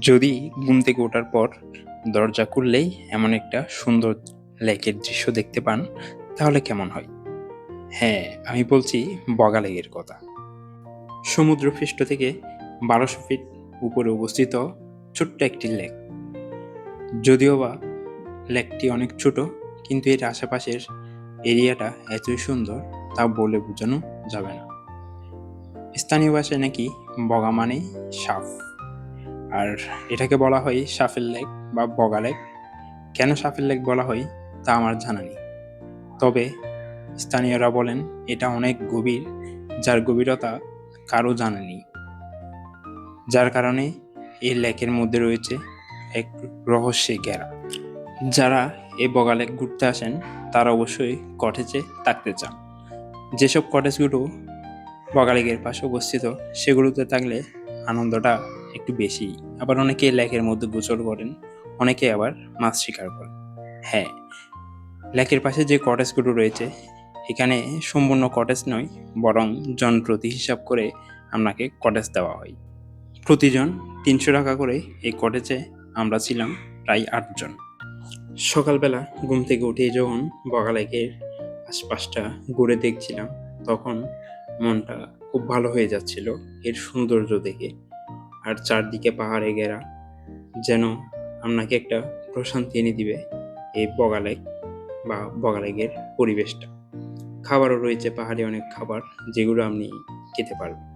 যদি ঘুম থেকে ওঠার পর দরজা খুললেই এমন একটা সুন্দর লেকের দৃশ্য দেখতে পান, তাহলে কেমন হয়? হ্যাঁ আমি বলছি বগা লেকের কথা। সমুদ্রপৃষ্ঠ থেকে বারোশো ফিট উপরে অবস্থিত ছোট্ট একটি লেক। যদিও বা লেকটি অনেক ছোট, কিন্তু এর আশেপাশের এরিয়াটা এতই সুন্দর, তা বলে বোঝানো যাবে না। স্থানীয় ভাষায় নাকি বগা মানে সাফ আর এটাকে বলা হয় সাফের লেক বা বগা লেক। কেন সাফের লেক বলা হয় তা আমার জানা নেই। তবে স্থানীয়রা বলেন এটা অনেক গভীর, যার গভীরতা কারও জানা নেই। যার কারণে এই লেকের মধ্যে রয়েছে এক রহস্যে ঘেরা। যারা এই বগা লেক ঘুরতে আসেন, তারা অবশ্যই কটেজে থাকতে চান। যেসব কটেজগুলো বগালেকের পাশে অবস্থিত, সেগুলোতে থাকলে আনন্দটা একটু বেশি। আবার অনেকে লেকের মধ্যে গোচর করেন, অনেকে আবার মাছ শিকার করেন। হ্যাঁ লেকের পাশে যে কটেজগুলো রয়েছে, এখানে সম্পূর্ণ কটেজ নয়, বরং জন প্রতি হিসাব করে আপনাকে কটেজ দেওয়া হয়। প্রতিজন তিনশো টাকা করে এই কটেজে আমরা ছিলাম প্রায় আটজন সকালবেলা ঘুম থেকে উঠে যখন বগালেকের আশপাশটা ঘুরে দেখছিলাম, তখন মনটা খুব ভালো হয়ে যাচ্ছিল এর সৌন্দর্য দেখে। আর চারদিকে পাহাড়ে ঘেরা, যেন আপনাকে একটা প্রশান্তি এনে দিবে এই বগালেক বা বগালেকের পরিবেশটা। খাবারও রয়েছে পাহাড়ে অনেক খাবার যেগুলো আপনি খেতে পারবেন।